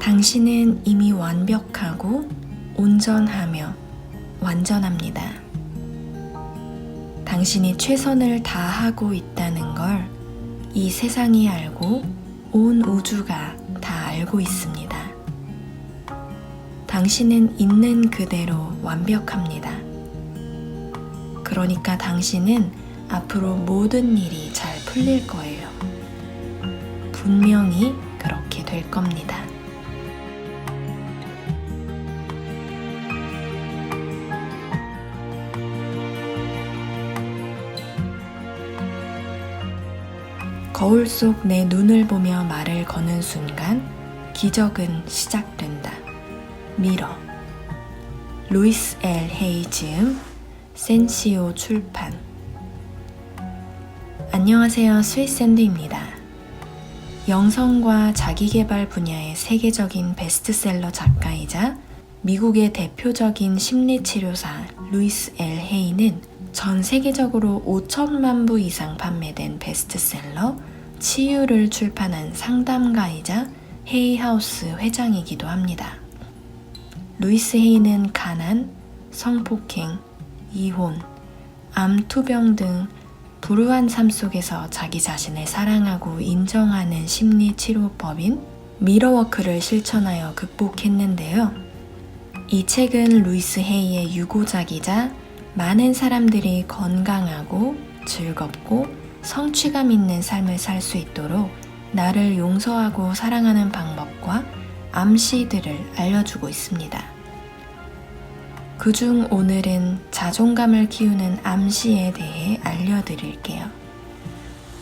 당신은 이미 완벽하고 온전하며 완전합니다. 당신이 최선을 다하고 있다는 걸 이 세상이 알고 온 우주가 다 알고 있습니다. 당신은 있는 그대로 완벽합니다. 그러니까 당신은 앞으로 모든 일이 잘 풀릴 거예요. 분명히 그렇게 될 겁니다. 거울 속 내 눈을 보며 말을 거는 순간 기적은 시작된다. 미러. 루이스 엘 헤이즈음 센시오 출판. 안녕하세요. 스위스샌드입니다. 영성과 자기개발 분야의 세계적인 베스트셀러 작가이자 미국의 대표적인 심리치료사 루이스 엘 헤이는 전 세계적으로 5천만 부 이상 판매된 베스트셀러 치유를 출판한 상담가이자 헤이하우스 회장이기도 합니다. 루이스 헤이는 가난, 성폭행, 이혼, 암 투병 등 불우한 삶 속에서 자기 자신을 사랑하고 인정하는 심리 치료법인 미러워크를 실천하여 극복했는데요. 이 책은 루이스 헤이의 유고작이자 많은 사람들이 건강하고 즐겁고 성취감 있는 삶을 살 수 있도록 나를 용서하고 사랑하는 방법과 암시들을 알려주고 있습니다. 그중 오늘은 자존감을 키우는 암시에 대해 알려드릴게요.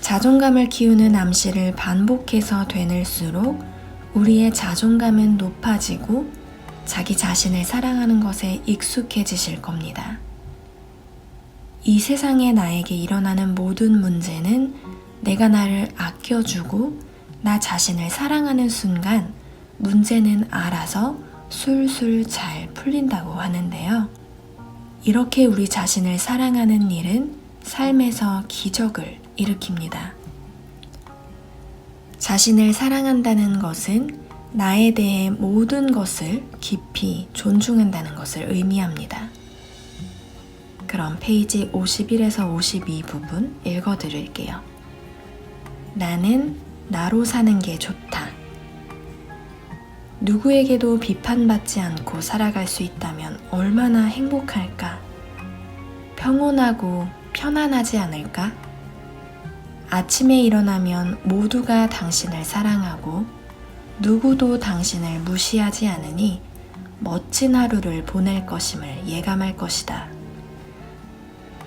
자존감을 키우는 암시를 반복해서 되늘수록 우리의 자존감은 높아지고 자기 자신을 사랑하는 것에 익숙해지실 겁니다. 이 세상에 나에게 일어나는 모든 문제는 내가 나를 아껴주고 나 자신을 사랑하는 순간 문제는 알아서 술술 잘 풀린다고 하는데요. 이렇게 우리 자신을 사랑하는 일은 삶에서 기적을 일으킵니다. 자신을 사랑한다는 것은 나에 대해 모든 것을 깊이 존중한다는 것을 의미합니다. 그럼 페이지 51에서 52 부분 읽어 드릴게요. 나는 나로 사는 게 좋다. 누구에게도 비판받지 않고 살아갈 수 있다면 얼마나 행복할까? 평온하고 편안하지 않을까? 아침에 일어나면 모두가 당신을 사랑하고 누구도 당신을 무시하지 않으니 멋진 하루를 보낼 것임을 예감할 것이다.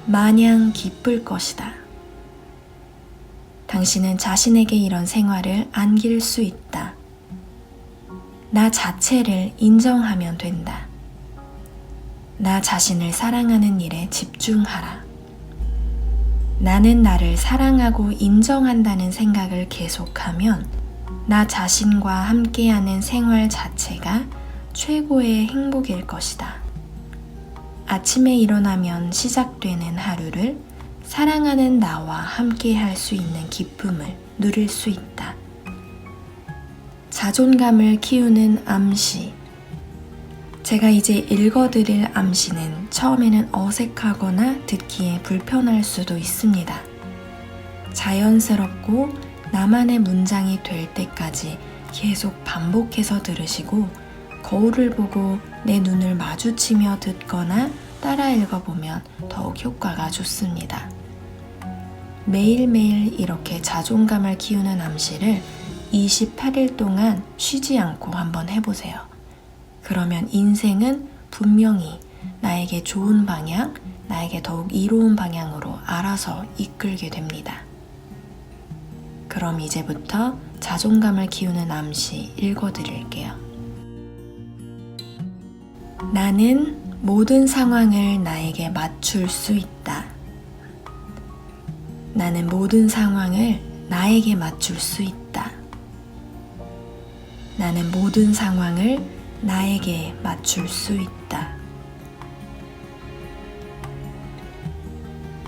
마냥 기쁠 것이다. 당신은 자신에게 이런 생활을 안길 수 있다. 나 자체를 인정하면 된다. 나 자신을 사랑하는 일에 집중하라. 나는 나를 사랑하고 인정한다는 생각을 계속하면 나 자신과 함께하는 생활 자체가 최고의 행복일 것이다. 아침에 일어나면 시작되는 하루를 사랑하는 나와 함께 할 수 있는 기쁨을 누릴 수 있다. 자존감을 키우는 암시. 제가 이제 읽어드릴 암시는 처음에는 어색하거나 듣기에 불편할 수도 있습니다. 자연스럽고 나만의 문장이 될 때까지 계속 반복해서 들으시고 거울을 보고 내 눈을 마주치며 듣거나 따라 읽어보면 더욱 효과가 좋습니다. 매일매일 이렇게 자존감을 키우는 암시를 28일 동안 쉬지 않고 한번 해보세요. 그러면 인생은 분명히 나에게 좋은 방향, 나에게 더욱 이로운 방향으로 알아서 이끌게 됩니다. 그럼 이제부터 자존감을 키우는 암시 읽어드릴게요. 나는 모든 상황을 나에게 맞출 수 있다. 나는 모든 상황을 나에게 맞출 수 있다. 나는 모든 상황을 나에게 맞출 수 있다.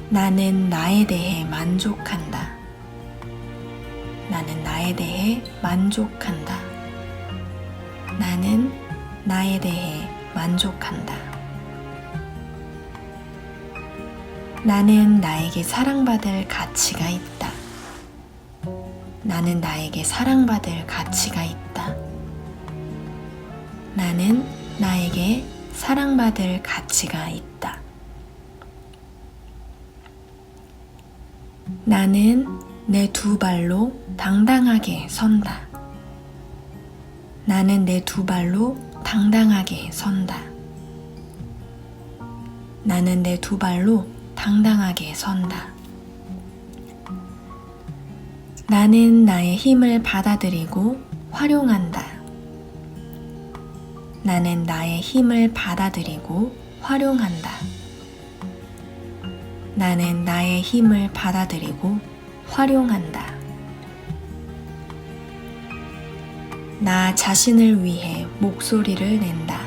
나는 나에 대해 만족한다. 나는 나에 대해 만족한다. 나는 나에 대해 만족한다. 나는 나에게 사랑받을 가치가 있다. 나는 나에게 사랑받을 가치가 있다. 나는 나에게 사랑받을 가치가 있다. 나는 내 두 발로 당당하게 선다. 나는 내 두 발로 당당하게 선다. 나는 내 두 발로 당당하게 선다. 나는 나의 힘을 받아들이고 활용한다. 나는 나의 힘을 받아들이고 활용한다. 나는 나의 힘을 받아들이고 활용한다. 나 자신을 위해 목소리를 낸다.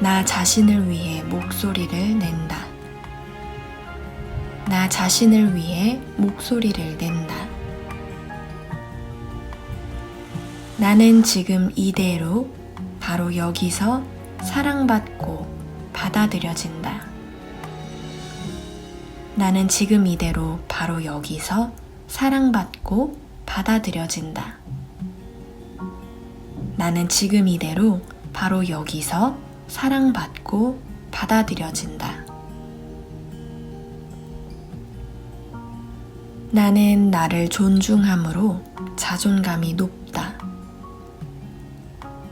나 자신을 위해 목소리를 낸다. 나 자신을 위해 목소리를 낸다. 나는 지금 이대로 바로 여기서 사랑받고 받아들여진다. 나는 지금 이대로 바로 여기서 사랑받고 받아들여진다. 나는 지금 이대로 바로 여기서 사랑받고 받아들여진다. 나는 나를 존중함으로 자존감이 높다.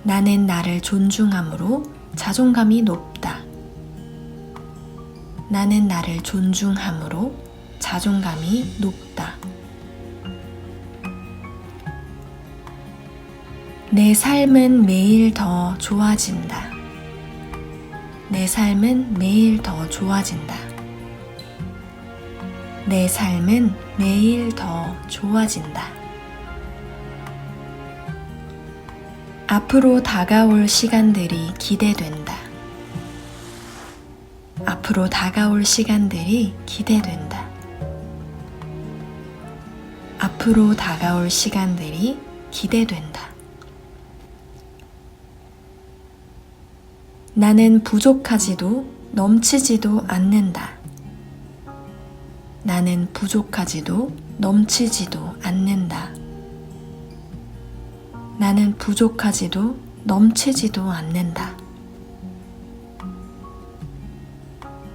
나는 나를 존중함으로 자존감이 높다. 나는 나를 존중함으로 자존감이 높다. 내 삶은 매일 더 좋아진다. 내 삶은 매일 더 좋아진다. 내 삶은 매일 더 좋아진다. 앞으로 다가올 시간들이 기대된다. 앞으로 다가올 시간들이 기대된다. 앞으로 다가올 시간들이 기대된다. 나는 부족하지도 넘치지도 않는다. 나는 부족하지도 넘치지도 않는다. 나는 부족하지도 넘치지도 않는다.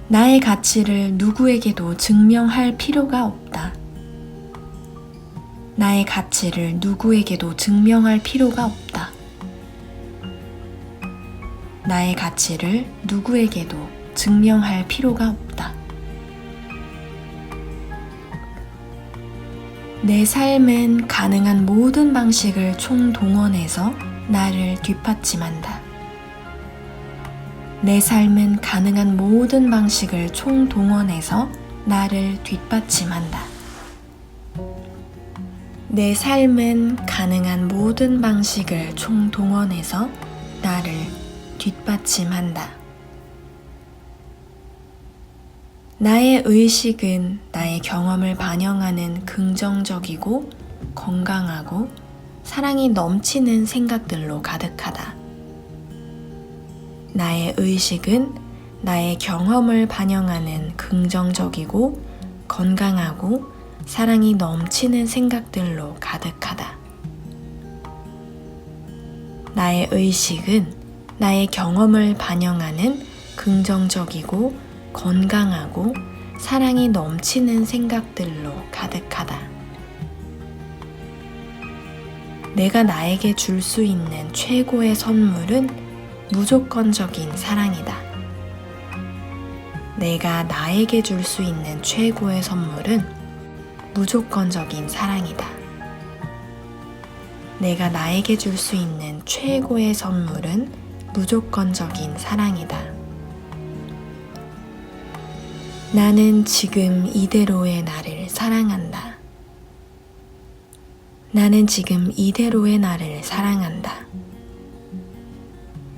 나의 가치를 누구에게도 증명할 필요가 없다. 나의 가치를 누구에게도 증명할 필요가 없다. 나의 가치를 누구에게도 증명할 필요가 없다. 내 삶은 가능한 모든 방식을 총동원해서 나를 뒷받침한다. 내 삶은 가능한 모든 방식을 총동원해서 나를 뒷받침한다. 내 삶은 가능한 모든 방식을 총동원해서 나를 뒷받침한다. 나의 의식은 나의 경험을 반영하는 긍정적이고 건강하고 사랑이 넘치는 생각들로 가득하다. 나의 의식은 나의 경험을 반영하는 긍정적이고 건강하고 사랑이 넘치는 생각들로 가득하다. 나의 의식은 나의 경험을 반영하는 긍정적이고 건강하고 사랑이 넘치는 생각들로 가득하다. 내가 나에게 줄 수 있는 최고의 선물은 무조건적인 사랑이다. 내가 나에게 줄 수 있는 최고의 선물은 무조건적인 사랑이다. 내가 나에게 줄 수 있는 최고의 선물은 무조건적인 사랑이다. 나는 지금 이대로의 나를 사랑한다. 나는 지금 이대로의 나를 사랑한다.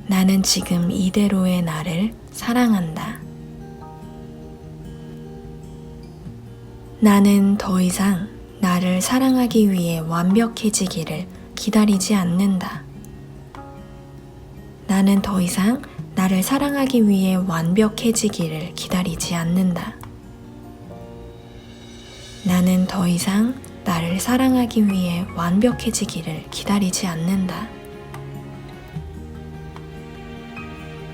나는 지금 이대로의 나를 사랑한다. 나는 더 이상 나를 사랑하기 위해 완벽해지기를 기다리지 않는다. 나는 더 이상 나를 사랑하기 위해 완벽해지기를 기다리지 않는다. 나는 더 이상 나를 사랑하기 위해 완벽해지기를 기다리지 않는다.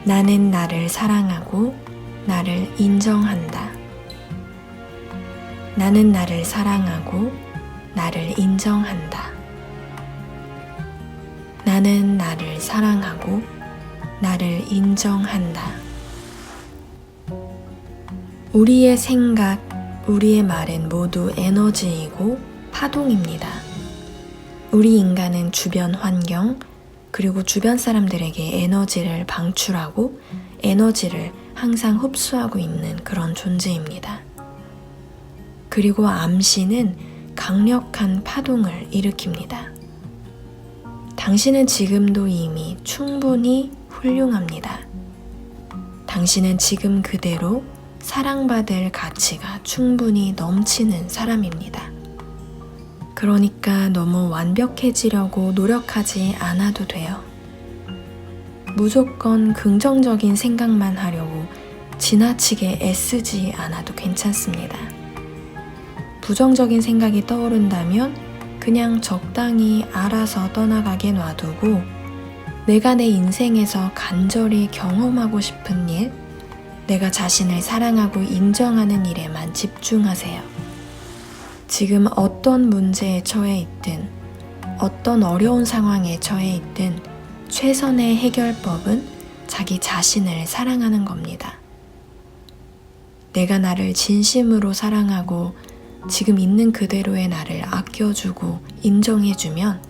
나는 나를 사랑하고 나를 인정한다. 나는 나를 사랑하고 나를 인정한다. 나는 나를 사랑하고 나를 인정한다. 우리의 생각, 우리의 말은 모두 에너지이고 파동입니다. 우리 인간은 주변 환경, 그리고 주변 사람들에게 에너지를 방출하고 에너지를 항상 흡수하고 있는 그런 존재입니다. 그리고 암시는 강력한 파동을 일으킵니다. 당신은 지금도 이미 충분히 훌륭합니다. 당신은 지금 그대로 사랑받을 가치가 충분히 넘치는 사람입니다. 그러니까 너무 완벽해지려고 노력하지 않아도 돼요. 무조건 긍정적인 생각만 하려고 지나치게 애쓰지 않아도 괜찮습니다. 부정적인 생각이 떠오른다면 그냥 적당히 알아서 떠나가게 놔두고 내가 내 인생에서 간절히 경험하고 싶은 일, 내가 자신을 사랑하고 인정하는 일에만 집중하세요. 지금 어떤 문제에 처해 있든, 어떤 어려운 상황에 처해 있든, 최선의 해결법은 자기 자신을 사랑하는 겁니다. 내가 나를 진심으로 사랑하고 지금 있는 그대로의 나를 아껴주고 인정해주면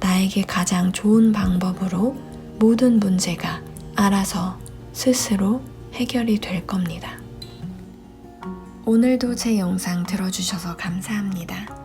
나에게 가장 좋은 방법으로 모든 문제가 알아서 스스로 해결이 될 겁니다. 오늘도 제 영상 들어주셔서 감사합니다.